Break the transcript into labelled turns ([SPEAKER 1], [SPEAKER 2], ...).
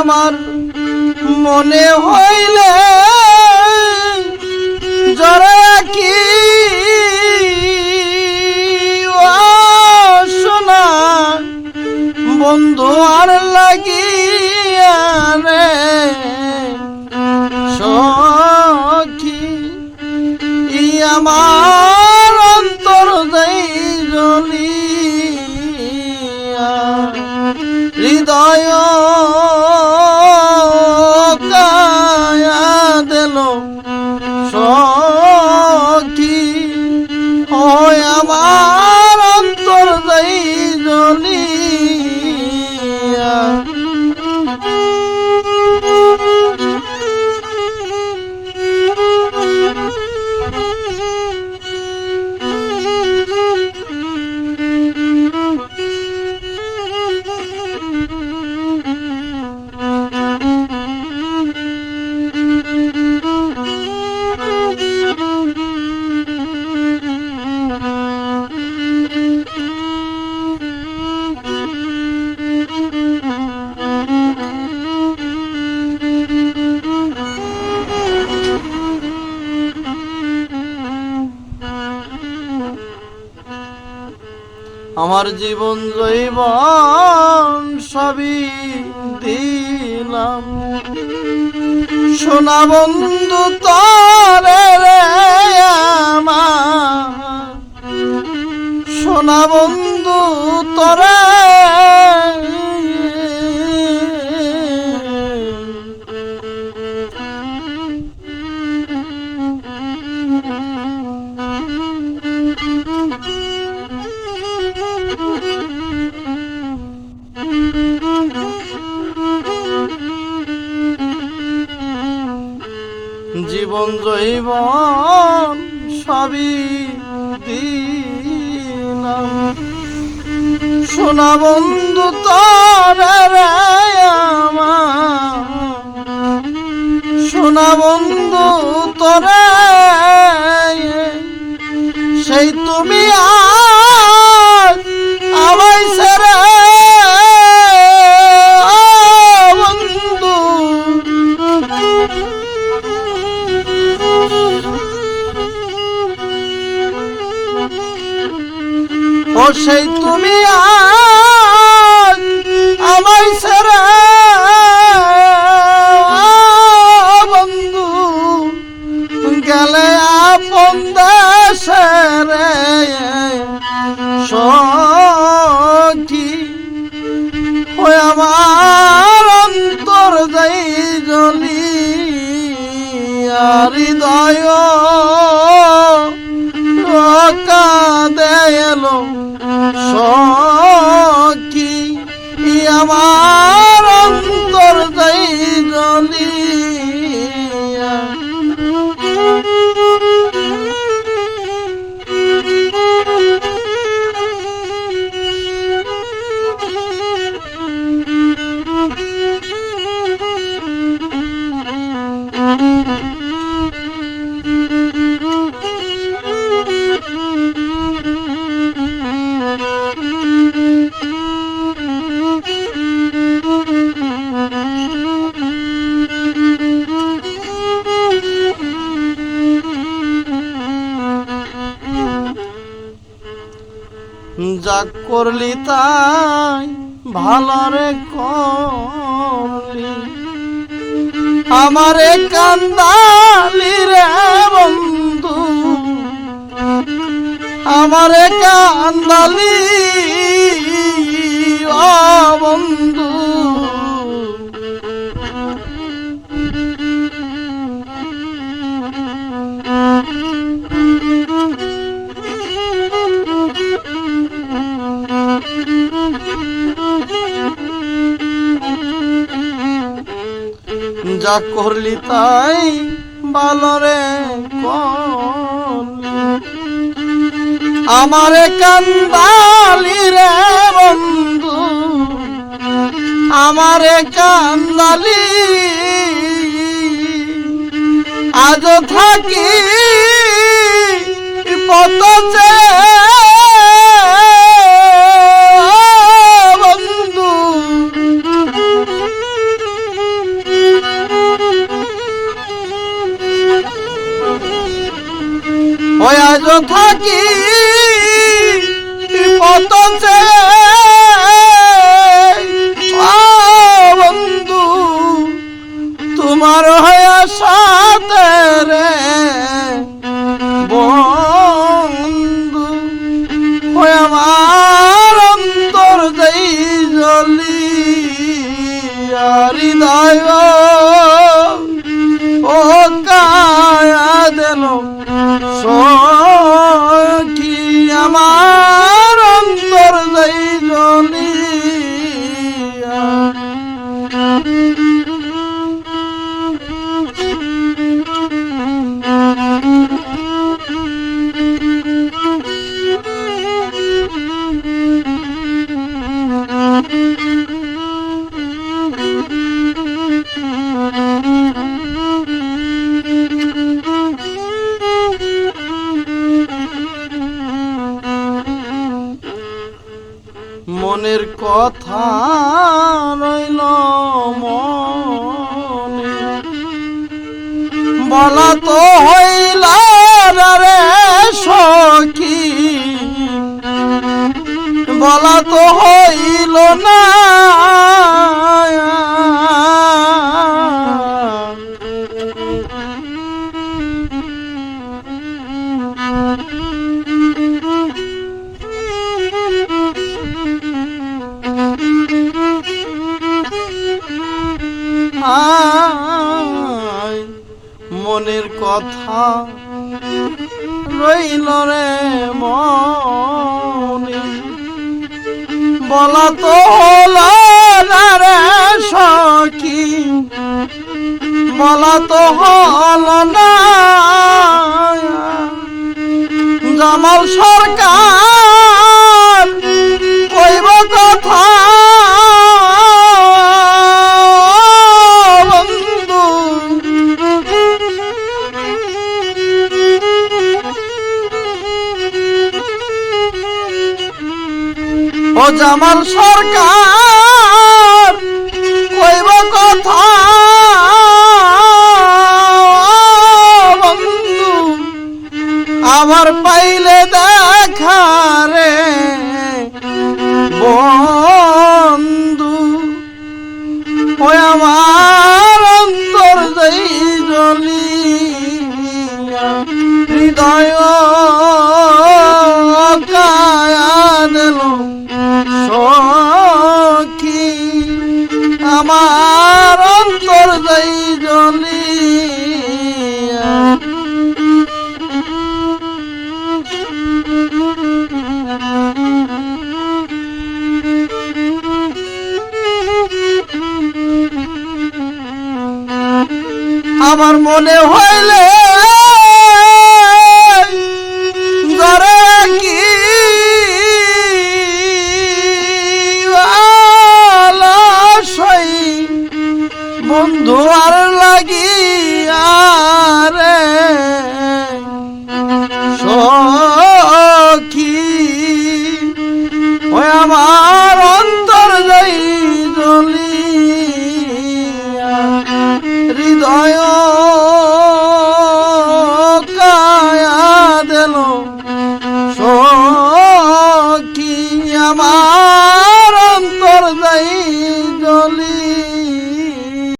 [SPEAKER 1] আমার মনে হইলে জরা কি? সোনা বন্ধু আর লাগিয়া no. আমার জীবন জৈব সবই দিলাম। সোনা বন্ধু তরে রে সোনা বন্ধু তরে জৈবন সবই দিলাম। সোনা বন্ধু তরে সেই তুমি আমায় সেরা বন্ধু গেলে আপন দেশে সখী। ওই আমার অন্তর যাই আর হৃদয় করলি তাই ভালো রে করলি। আমারে কান্দালি রে বন্ধু। আমারে কান্দালি ও যা করলি তাই ভালো রে করলি। আমারে কান্দালি রে বন্ধু, আমারে কান্দালি। আজ থাকি পত আজও থাকি মনের কথা রইল মনে। বলা তো হইল রে সখী। বলা তো হইল না মনের কথা রইল রে মনে। বলা তো রে সখী। বলা তো হলো না। জামাল সরকার জামাল সরকার কইব কথা। বন্ধু আমার পাইলে দেখা রে বন্ধু আমার মনে হইলে